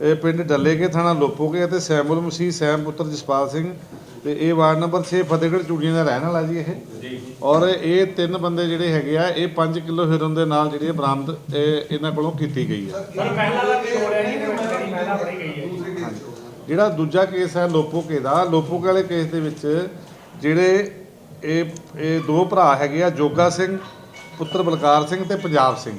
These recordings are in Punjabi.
ਇਹ ਪਿੰਡ ਡੱਲੇਕੇ ਥਾਣਾ ਲੋਪੋਕੇ ਅਤੇ ਸੈਮੁਲ ਮਸੀਹ ਸੈਮ ਪੁੱਤਰ ਜਸਪਾਲ ਸਿੰਘ ਤੇ ਇਹ ਵਾਰਡ ਨੰਬਰ 6 ਫਤਿਹਗੜ੍ਹ ਚੂੜੀਆਂ ਦਾ ਰਹਿਣ ਵਾਲਾ ਜੀ ਇਹ। ਔਰ ਇਹ ਤਿੰਨ ਬੰਦੇ ਜਿਹੜੇ ਹੈਗੇ ਆ ਇਹ 5 ਕਿਲੋ ਹੀਰੋਇਨ ਦੇ ਨਾਲ ਜਿਹੜੀ ਬਰਾਮਦ ਇਹ ਇਹਨਾਂ ਕੋਲੋਂ ਕੀਤੀ ਗਈ ਪਹਿਲਾਂ ਦਾ ਹੋ ਰਿਹਾ ਜੀ ਫੜੀ ਗਈ ਜਿਹੜਾ ਦੂਜਾ ਕੇਸ ਹੈ ਲੋਪੋਕੇ ਦਾ ਲੋਪੋਕੇ ਵਾਲੇ ਕੇਸ ਦੇ ਵਿੱਚ ਜਿਹੜੇ ਇਹ ਇਹ ਦੋ ਭਰਾ ਹੈਗੇ ਆ ਜੋਗਾ ਸਿੰਘ ਪੁੱਤਰ ਬਲਕਾਰ ਸਿੰਘ ਤੇ ਪੰਜਾਬ ਸਿੰਘ।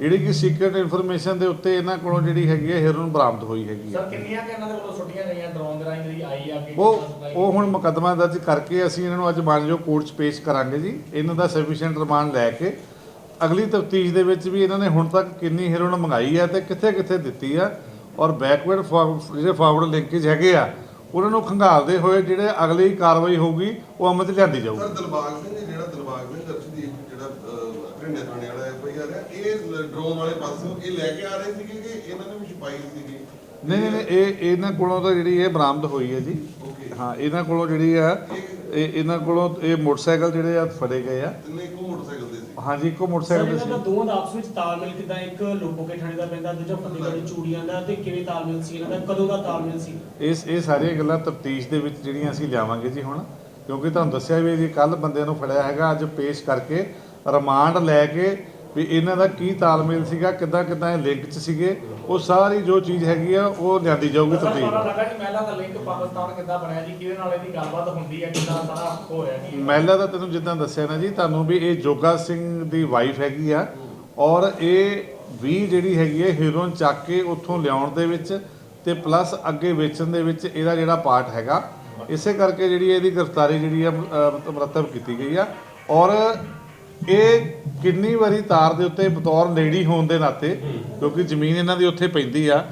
ਜਿਹੜੀ ਕਿ ਸੀਕ੍ਰੀਟ ਇਨਫੋਰਮੇਸ਼ਨ ਦੇ ਉੱਤੇ ਇਹਨਾਂ ਕੋਲੋਂ ਜਿਹੜੀ ਹੈਗੀ ਹੈ ਹੀਰੋਇਨ ਬਰਾਮਦ ਹੋਈ ਹੈਗੀ ਹੈ। ਸਰ ਕਿੰਨੀਆਂ ਕਿ ਇਹਨਾਂ ਦੇ ਵੱਲੋਂ ਛੁੱਟੀਆਂ ਗਈਆਂ? ਡਰੋਨ ਦੇ ਰਾਹੀਂ ਜਿਹੜੀ ਆਈ ਆ ਕਿ ਉਹ ਉਹ ਹੁਣ ਮੁਕੱਦਮਾ ਦਰਜ ਕਰਕੇ ਅਸੀਂ ਇਹਨਾਂ ਨੂੰ ਅੱਜ ਮਾਨਯੋਗ ਕੋਰਟ 'ਚ ਪੇਸ਼ ਕਰਾਂਗੇ ਜੀ। ਇਹਨਾਂ ਦਾ ਸਫੀਸ਼ੀਐਂਟ ਰਿਮਾਂਡ ਲੈ ਕੇ। ਅਗਲੀ ਤਫਤੀਸ਼ ਦੇ ਵਿੱਚ ਵੀ ਇਹਨਾਂ ਨੇ ਹੁਣ ਤੱਕ ਕਿੰਨੀ ਹੀਰੋਇਨ ਮੰਗਾਈ ਹੈ ਤੇ ਕਿੱਥੇ ਕਿੱਥੇ ਦਿੱਤੀ ਆ ਔਰ ਬੈਕਵਰਡ ਜਿਹੜੇ ਫਾਰਵਰਡ ਲਿੰਕੇਜ ਹੈਗੇ ਆ ਉਹਨਾਂ ਨੂੰ ਖੰਗਾਲਦੇ ਹੋਏ ਜਿਹੜੇ ਅਗਲੀ ਕਾਰਵਾਈ ਹੋਊਗੀ ਉਹ ਅਮਲ 'ਚ ਲਿਆਂਦੀ ਜਾਊਗੀ। ਸਰ ਦਿਲਬਾਗ ਸਿੰਘ ਜਿਹੜਾ ਦਿਲਬਾਗ ਸਿੰਘ ਘਰਿੰਡੇ ਥਾਣੇ ਵਾਲਾ ਐਫਆਈਆਰ ਹੈ ਇਹ ਡਰੋਨ ਵਾਲੇ ਪਾਸੋਂ ਇਹ ਲੈ ਕੇ ਆ ਰਹੇ ਸੀਗੇ ਕਿ ਇਹਨਾਂ ਨੇ ਵੀ ਛੁਪਾਈ ਸੀਗੀ? ਨਹੀਂ ਨਹੀਂ ਨਹੀਂ, ਇਹ ਇਹਨਾਂ ਕੋਲੋਂ ਤਾਂ ਜਿਹੜੀ ਇਹ ਬਰਾਮਦ ਹੋਈ ਹੈ ਜੀ। ਓਕੇ ਹਾਂ ਇਹਨਾਂ ਕੋਲੋਂ ਜਿਹੜੀ ਆ ਇਹ ਇਹਨਾਂ ਕੋਲੋਂ ਇਹ ਮੋਟਰਸਾਈਕਲ ਜਿਹੜੇ ਆ ਫੜੇ ਗਏ ਆ। ਤਿੰਨੇ ਇੱਕੋ ਮੋਟਰਸਾਈਕਲ ਦੇ ਸੀ। ਹਾਂਜੀ ਇੱਕੋ ਸਰ ਮੋਟਰਸਾਈਕਲ ਤੇ ਇਹਨਾਂ ਦਾ ਸੀ ਦੋਵਾਂ ਦਾ ਆਪਸ ਵਿੱਚ ਤਾਲਮੇਲ ਕਿਦਾਂ ਇੱਕ ਲੋਕੋਕੇ ਥਾਣੇ ਦਾ ਪੈਂਦਾ ਦੂਜਾ ਫਤਿਹਗੜ੍ਹ ਚੂੜੀਆਂ ਦਾ ਤੇ ਕਿਵੇਂ ਤਾਲਮੇਲ ਸੀ ਇਹਨਾਂ ਦਾ ਕਦੋਂ ਦਾ ਤਾਲਮੇਲ ਸੀ? ਇਸ ਇਹ ਸਾਰੀਆਂ ਗੱਲਾਂ ਤਫਤੀਸ਼ ਦੇ ਵਿੱਚ ਜਿਹੜੀਆਂ ਅਸੀਂ ਲਿਆਵਾਂਗੇ ਜੀ ਹੁਣ ਕਿਉਂਕਿ ਤੁਹਾਨੂੰ ਦੱਸਿਆ ਵੀ ਜੀ ਕੱਲ ਬੰਦੇ ਨੂੰ ਫੜਿਆ ਹੈਗਾ ਅੱਜ ਪੇਸ਼ ਕਰਕੇ ਰਿਮਾਂਡ ਲੈ ਕੇ ਵੀ ਇਹਨਾਂ ਦਾ ਕੀ ਤਾਲਮੇਲ ਸੀਗਾ ਕਿੱਦਾਂ ਕਿੱਦਾਂ ਇਹ ਲਿੰਕ 'ਚ ਸੀਗੇ ਉਹ ਸਾਰੀ ਜੋ ਚੀਜ਼ ਹੈਗੀ ਆ ਉਹ ਲਿਆਂਦੀ ਜਾਊਗੀ ਤਫਤੀਸ਼ ਲੱਗਾ ਜੀ ਮਹਿਲਾ ਦਾ ਲਿੰਕ ਪਾਕਿਸਤਾਨ ਕਿੱਦਾਂ ਬਣਿਆ ਜੀ ਕਿਹਦੇ ਨਾਲ ਇਹਦੀ ਗੱਲਬਾਤ ਹੁੰਦੀ ਹੈ ਕਿੱਦਾਂ ਸਾਰਾ ਹੋ ਰਿਹਾ ਜੀ ਮਹਿਲਾ ਦਾ ਤੈਨੂੰ ਜਿੱਦਾਂ ਦੱਸਿਆ ਨਾ ਜੀ ਤੁਹਾਨੂੰ ਵੀ ਇਹ ਜੋਗਾ ਸਿੰਘ ਦੀ ਵਾਈਫ ਹੈਗੀ ਆ ਔਰ ਇਹ ਵੀ ਜਿਹੜੀ ਹੈਗੀ ਹੈ ਹੀਰੋਇਨ ਚੱਕ ਕੇ ਉੱਥੋਂ ਲਿਆਉਣ ਦੇ ਵਿੱਚ ਤੇ ਪਲੱਸ ਅੱਗੇ ਵੇਚਣ ਦੇ ਵਿੱਚ ਇਹਦਾ ਜਿਹੜਾ ਪਾਰਟ ਹੈਗਾ ਇਸੇ ਕਰਕੇ ਜਿਹੜੀ ਇਹਦੀ ਗ੍ਰਿਫਤਾਰੀ ਜਿਹੜੀ ਆ ਮੁਰੱਤਬ ਕੀਤੀ ਗਈ ਆ ਔਰ ਇਹ ਕਿੰਨੀ ਵਾਰੀ ਤਾਰ ਦੇ ਉੱਤੇ ਬਤੌਰ ਲੇਡੀ ਹੋਣ ਦੇ ਨਾਤੇ ਕਿਉਂਕਿ ਜ਼ਮੀਨ ਇਹਨਾਂ ਦੀ ਉੱਥੇ ਪੈਂਦੀ ਆ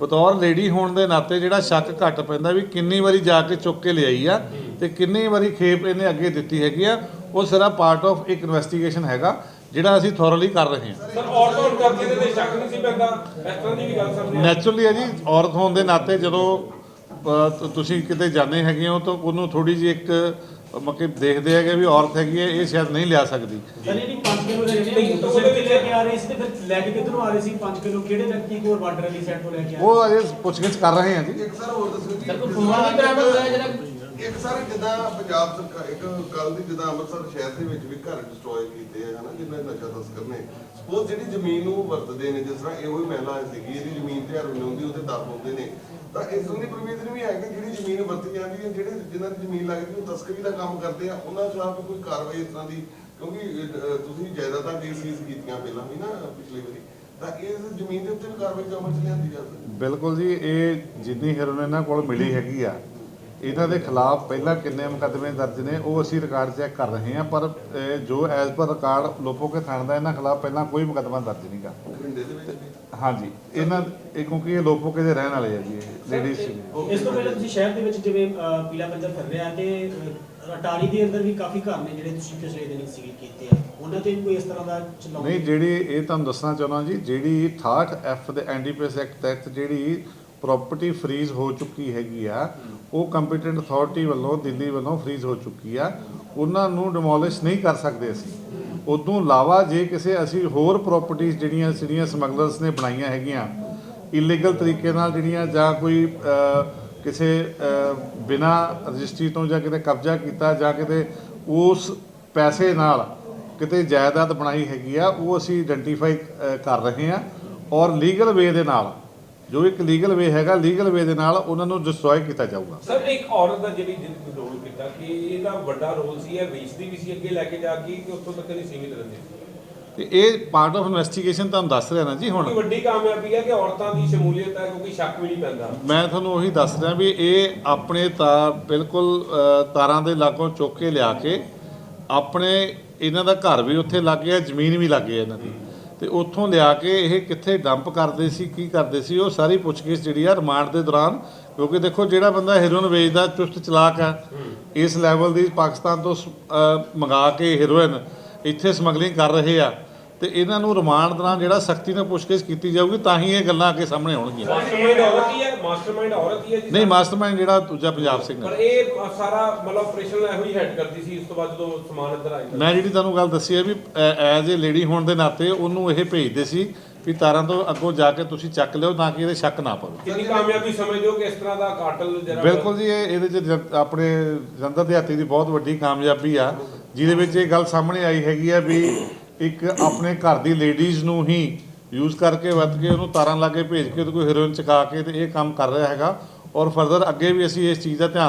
ਬਤੌਰ ਲੇਡੀ ਹੋਣ ਦੇ ਨਾਤੇ ਜਿਹੜਾ ਸ਼ੱਕ ਘੱਟ ਪੈਂਦਾ ਵੀ ਕਿੰਨੀ ਵਾਰੀ ਜਾ ਕੇ ਚੁੱਕ ਕੇ ਲਿਆਈ ਆ ਤੇ ਕਿੰਨੀ ਵਾਰੀ ਖੇਪ ਇਹਨੇ ਅੱਗੇ ਦਿੱਤੀ ਹੈਗੀ ਆ ਉਹ ਸਾਰਾ ਪਾਰਟ ਆਫ ਇੱਕ ਇਨਵੈਸਟੀਗੇਸ਼ਨ ਹੈਗਾ ਜਿਹੜਾ ਅਸੀਂ ਥੋਰਲੀ ਕਰ ਰਹੇ ਹਾਂ। ਸਰ ਔਰਤਾਂ ਨੂੰ ਕਰਦੇ ਨੇ ਤੇ ਸ਼ੱਕ ਨਹੀਂ ਸੀ ਪੈਂਦਾ? ਇਸ ਤਰ੍ਹਾਂ ਦੀ ਵੀ ਗੱਲ ਆਈ। ਨੈਚੁਰਲੀ ਹੈ ਜੀ ਔਰਤ ਹੋਣ ਦੇ ਨਾਤੇ ਜਦੋਂ ਤੁਸੀਂ ਕਿਤੇ ਜਾਂਦੇ ਹੈਗੇ ਹੋ ਤਾਂ ਉਹਨੂੰ ਥੋੜੀ ਜਿਹੀ ਇੱਕ ਮਤਲਬ ਦੇਖਦੇ ਹੈਗੇ ਵੀ ਔਰਤ ਹੈਗੀ ਹੈ ਇਹ ਸ਼ਾਇਦ ਨਹੀਂ ਲਿਆ ਸਕਦੀ। ਸਰ ਇਹਦੀ 5 ਕਿਲੋ ਦੇ ਲੈ ਕੇ ਆ ਰਹੇ ਸੀ ਤੇ ਫਿਰ ਲੈ ਕੇ ਕਿੱਧਰੋਂ ਆ ਰਹੇ ਸੀ? 5 ਕਿਲੋ ਕਿਹੜੇ ਵਿਅਕਤੀ ਕੋਲ ਬਾਰਡਰ ਵਾਲੀ ਸਾਈਡ ਤੋਂ ਲੈ ਕੇ ਆ ਰਹੇ ਉਹ ਅਜੇ ਪੁੱਛਗਿੱਛ ਕਰ ਰਹੇ ਹਾਂ ਜੀ। ਇੱਕ ਸਰ ਹੋਰ ਦੱਸੋ ਜੀ ਸਰ ਕੋਈ ਫੋਨ ਵੀ ਬਰਾਮਦ ਹੋਇਆ ਜਿਹੜਾ ਇੱਕ ਸਰ, ਜਿੱਦਾਂ ਪੰਜਾਬ ਸਰਕਾਰ ਇੱਕ ਕੱਲ ਦੀ ਜਿੱਦਾਂ ਅੰਮ੍ਰਿਤਸਰ ਸ਼ਹਿਰ ਦੇ ਵਿੱਚ ਵੀ ਘਰ ਡਿਸਟਰੋਏ ਕੀਤੇ ਆ, ਹਨਾ, ਜਿੰਨਾ ਨਸ਼ਾ ਤਸਕਰ ਨੇ। ਸਪੋਜ਼ ਜਿਹੜੀ ਜ਼ਮੀਨ ਨੂੰ ਵਰਤਦੇ ਨੇ, ਜਿਸ ਤਰ੍ਹਾਂ ਇਹੋ ਹੀ ਮਹਿਲਾ ਸੀਗੀ, ਇਹਦੀ ਜ਼ਮੀਨ ਤੇ ਹਰਵਿੰਦ ਹੁੰਦੀ ਉਹਦੇ ਦਰ ਹੁੰਦੇ ਨੇ। ਤਾਂ ਇਸ ਦੀ ਪ੍ਰੋਵੀਜ਼ਨ ਵੀ ਹੈ ਕਿ ਜਿਹੜੀ ਜ਼ਮੀਨ ਵਰਤੀ ਜਾਂਦੀ ਹੈ, ਜਿਹੜੇ ਜਿਨ੍ਹਾਂ ਦੀ ਜ਼ਮੀਨ ਲੱਗਦੀ, ਉਹ ਤਸਕਰੀ ਦਾ ਕੰਮ ਕਰਦੇ ਆ। ਉਹਨਾਂ ਖਿਲਾਫ ਕੋਈ ਕਾਰਵਾਈ ਇਸ ਤਰ੍ਹਾਂ ਦੀ, ਕਿਉਂਕਿ ਤੁਸੀਂ ਜਾਇਦਾਦਾਂ ਦੀ ਸੀਜ਼ ਕੀਤੀਆਂ ਪਹਿਲਾਂ ਵੀ ਨਾ ਪਿਛਲੀ ਵਾਰੀ। ਤਾਂ ਇਸ ਜ਼ਮੀਨ ਦੇ ਉੱਤੇ ਵੀ ਕਾਰਵਾਈ ਅਮਲ ਚ ਲਿਆਂਦੀ ਜਾ ਸਕਦੀ ਬਿਲਕੁਲ ਜੀ, ਇਹ ਜਿੰਨੀ ਹੀਰੋਇਨ ਇਹਨਾਂ ਕੋਲ ਮਿਲੀ ਹੈਗੀ ਆ ਇਹਨਾਂ ਦੇ ਖਿਲਾਫ ਪਹਿਲਾਂ ਕਿੰਨੇ ਮੁਕੱਦਮੇ ਦਰਜ ਨੇ ਉਹ ਅਸੀਂ ਰਿਕਾਰਡ ਚੈੱਕ ਕਰ ਰਹੇ ਹਾਂ ਪਰ ਜੋ ਐਜ਼ ਪਰ ਰਿਕਾਰਡ ਲੋਪੋਕੇ ਥਾਣੇ ਦਾ ਇਹਨਾਂ ਖਿਲਾਫ ਪਹਿਲਾਂ ਕੋਈ ਮੁਕੱਦਮਾ ਦਰਜ ਵਿੱਚ ਵੀ ਹਾਂਜੀ ਇਹਨਾਂ ਇਹ ਕਿਉਂਕਿ ਇਹ ਲੋਪੋਕੇ ਦੇ ਰਹਿਣ ਵਾਲੇ ਆ ਜੀ ਲੇਡੀਜ਼ ਇਸ ਤੋਂ ਪਹਿਲਾਂ ਤੁਸੀਂ ਸ਼ਹਿਰ ਦੇ ਵਿੱਚ ਜਿਵੇਂ ਪੀਲਾ ਪੰਜਰ ਫਿਰ ਰਿਹਾ ਤੇ ਅਟਾਰੀ ਦੇ ਅੰਦਰ ਵੀ ਕਾਫੀ ਘਰ ਨੇ ਜਿਹੜੇ ਤੁਸੀਂ ਪਿਛਲੇ ਦਿਨ ਸੀਲ ਕੀਤੇ ਆ। ਉਹਨਾਂ ਤੇ ਵੀ ਕੋਈ ਇਸ ਤਰ੍ਹਾਂ ਦਾ ਚਲਾਉ ਨਹੀਂ ਜਿਹੜੀ ਇਹ ਤੁਹਾਨੂੰ ਦੱਸਣਾ ਚਾਹੁੰਦਾ ਜੀ ਜਿਹੜੀ 68 ਐਫ ਦੇ ਐਨਡੀਪੀਐਸ ਐਕਟ ਤਹਿਤ ਜਿਹੜੀ ਪ੍ਰਾਪਰਟੀ ਫਰੀਜ਼ ਹੋ ਚੁੱਕੀ ਹੈਗੀ ਆ। ਉਹ ਕੰਪੀਟੈਂਟ ਅਥਾਰਟੀ ਵੱਲੋਂ ਦਿੱਲੀ ਵੱਲੋਂ ਫਰੀਜ਼ ਹੋ ਚੁੱਕੀ ਆ। ਉਹਨਾਂ ਨੂੰ ਡਿਮੋਲਿਸ਼ ਨਹੀਂ ਕਰ ਸਕਦੇ ਅਸੀਂ। ਉਦੋਂ ਇਲਾਵਾ ਜੇ ਕਿਸੇ ਅਸੀਂ ਹੋਰ ਪ੍ਰਾਪਰਟੀਆਂ ਜਿਹੜੀਆਂ ਜਿਹੜੀਆਂ ਸਮਗਲਰਸ ਨੇ ਬਣਾਈਆਂ ਹੈਗੀਆਂ ਇਲੀਗਲ ਤਰੀਕੇ ਨਾਲ ਜਿਹੜੀਆਂ ਜਾਂ ਕੋਈ ਕਿਸੇ ਅ, ਬਿਨਾਂ ਰਜਿਸਟਰੀ ਤੋਂ ਜਾਂ ਕਿਤੇ ਕਬਜ਼ਾ ਕੀਤਾ ਜਾਂ ਕਿਤੇ ਉਸ ਪੈਸੇ ਨਾਲ ਕਿਤੇ ਜਾਇਦਾਦ ਬਣਾਈ ਹੈਗੀ ਆ ਉਹ ਅਸੀਂ ਆਇਡੈਂਟੀਫਾਈ ਕਰ ਰਹੇ ਹਾਂ। ਔਰ ਲੀਗਲ ਵੇ ਦੇ ਨਾਲ ਜੋ ਇੱਕ ਲੀਗਲ ਵੇ ਹੈਗਾ ਲੀਗਲ ਵੇ ਦੇ ਨਾਲ ਉਹਨਾਂ ਨੂੰ ਡਿਸਟਰੋਏ ਕੀਤਾ ਜਾਊਗਾ। ਸਰ ਇੱਕ ਔਰਤ ਦਾ ਜਿਹੜੀ ਜਿੰਦ ਰੋਲ ਕੀਤਾ ਕਿ ਇਹਦਾ ਵੱਡਾ ਰੋਲ ਸੀ ਇਹ ਵੇਚਦੀ ਵੀ ਸੀ ਅੱਗੇ ਲੈ ਕੇ ਜਾ ਕੇ ਕਿ ਉੱਥੋਂ ਤੱਕ ਨਹੀਂ ਸੀਮਿਤ ਰਹਿੰਦੀ। ਤੇ ਇਹ ਪਾਰਟ ਆਫ ਇਨਵੈਸਟੀਗੇਸ਼ਨ ਤੁਹਾਨੂੰ ਦੱਸ ਰਿਹਾ ਨਾ ਜੀ ਹੁਣ। ਵੱਡੀ ਕਾਮਯਾਬੀ ਹੈ ਕਿ ਔਰਤਾਂ ਦੀ ਸ਼ਮੂਲੀਅਤ ਹੈ ਕਿਉਂਕਿ ਸ਼ੱਕ ਵੀ ਨਹੀਂ ਪੈਂਦਾ। ਮੈਂ ਤੁਹਾਨੂੰ ਉਹੀ ਦੱਸ ਰਿਹਾ ਵੀ ਇਹ ਆਪਣੇ ਤਾਰ ਬਿਲਕੁਲ ਤਾਰਾਂ ਦੇ ਲਾਗੋਂ ਚੁੱਕ ਕੇ ਲਿਆ ਕੇ ਆਪਣੇ ਇਹਨਾਂ ਦਾ ਘਰ ਵੀ ਉੱਥੇ ਲੱਗ ਗਿਆ ਜ਼ਮੀਨ ਵੀ ਲੱਗ ਗਈ ਇਹਨਾਂ ਦੀ। ਤੇ ਉੱਥੋਂ ਲਿਆ ਕੇ ਇਹ ਕਿੱਥੇ ਡੰਪ ਕਰਦੇ ਸੀ, ਕੀ ਕਰਦੇ ਸੀ, ਉਹ ਸਾਰੀ ਪੁੱਛਗਿੱਛ ਜਿਹੜੀ ਆ ਰਿਮਾਂਡ ਦੇ ਦੌਰਾਨ, ਕਿਉਂਕਿ ਦੇਖੋ ਜਿਹੜਾ ਬੰਦਾ ਹੀਰੋਇਨ ਵੇਚਦਾ, ਚੁਸਤ ਚਲਾਕ ਆ, ਇਸ ਲੈਵਲ ਦੀ ਪਾਕਿਸਤਾਨ ਤੋਂ ਸ- ਮੰਗਾ ਕੇ ਹੀਰੋਇਨ ਇੱਥੇ ਸਮਗਲਿੰਗ ਕਰ ਰਹੇ ਆ। ਤੇ ਇਹਨਾਂ ਨੂੰ ਰਿਮਾਂਡ ਦੌਰਾਨ ਜਿਹੜਾ ਸਖਤੀ ਨਾਲ ਪੁੱਛਗਿੱਛ ਕੀਤੀ ਜਾਊਗੀ ਤਾਂ ਹੀ ਇਹ ਗੱਲਾਂ ਅੱਗੇ ਸਾਹਮਣੇ ਆਉਣਗੀਆਂ। ਮਾਸਟਰਮਾਈਂਡ ਔਰਤ ਹੀ ਹੈ? ਮਾਸਟਰਮਾਈਂਡ ਔਰਤ ਹੀ ਹੈ ਜਿਸ ਨਹੀਂ ਮਾਸਟਰਮਾਈਂਡ ਜਿਹੜਾ ਦੂਜਾ ਪੰਜਾਬ ਸਿੰਘ ਪਰ ਹੈ ਇਹ ਸਾਰਾ ਮਤਲਬ ਆਪਰੇਸ਼ਨ ਇਹੋ ਹੀ ਹੈਡ ਕਰਦੀ ਸੀ ਉਸ ਤੋਂ ਬਾਅਦ ਜਦੋਂ ਸਮਾਨ ਇੱਧਰ ਆਇਆ ਮੈਂ ਜਿਹੜੀ ਤੁਹਾਨੂੰ ਗੱਲ ਦੱਸੀ ਹੈ ਵੀ ਐਜ਼ ਏ ਲੇਡੀ ਹੋਣ ਦੇ ਨਾਤੇ ਉਹਨੂੰ ਇਹ ਭੇਜਦੇ ਸੀ ਵੀ ਤਾਰਾਂ ਤੋਂ ਅੱਗੋਂ ਜਾ ਕੇ ਤੁਸੀਂ ਚੱਕ ਲਿਓ ਤਾਂ ਕਿ ਇਹਦੇ ਸ਼ੱਕ ਨਾ ਪਵੇ। ਕਿੰਨੀ ਕਾਮਯਾਬੀ ਸਮਝਦੇ ਹੋ ਕਿ ਇਸ ਤਰ੍ਹਾਂ ਦਾ ਕਾਟਲ ਜਿਹੜਾ ਬਿਲਕੁਲ ਜੀ ਇਹ ਇਹਦੇ ਚ ਜਨ- ਆਪਣੇ ਜਨਤਾ ਦੇ ਹਾਤੀ ਦੀ ਬਹੁਤ ਵੱਡੀ ਕਾਮਯਾਬੀ ਆ ਜਿਹਦੇ ਵਿੱਚ ਇਹ ਗੱਲ ਸਾਹਮਣੇ ਆਈ ਹੈਗੀ ਆ ਵੀ ਇੱਕ ਆਪਣੇ ਘਰ ਦੀ ਲੇਡੀਜ਼ ਨੂੰ ਹੀ ਯੂਜ਼ ਕਰਕੇ ਵਰਤ ਕੇ ਉਹਨੂੰ ਤਾਰਾਂ ਲਾ ਕੇ ਭੇਜ ਕੇ ਉਹਦੇ ਕੋਈ ਹੀਰੋਇਨ ਚਕਾ ਕੇ ਤੇ ਇਹ ਕੰਮ ਕਰ ਰਿਹਾ ਹੈਗਾ। ਔਰ ਫਰਦਰ ਅੱਗੇ ਵੀ ਅਸੀਂ ਇਸ ਚੀਜ਼ ਦਾ ਧਿਆਨ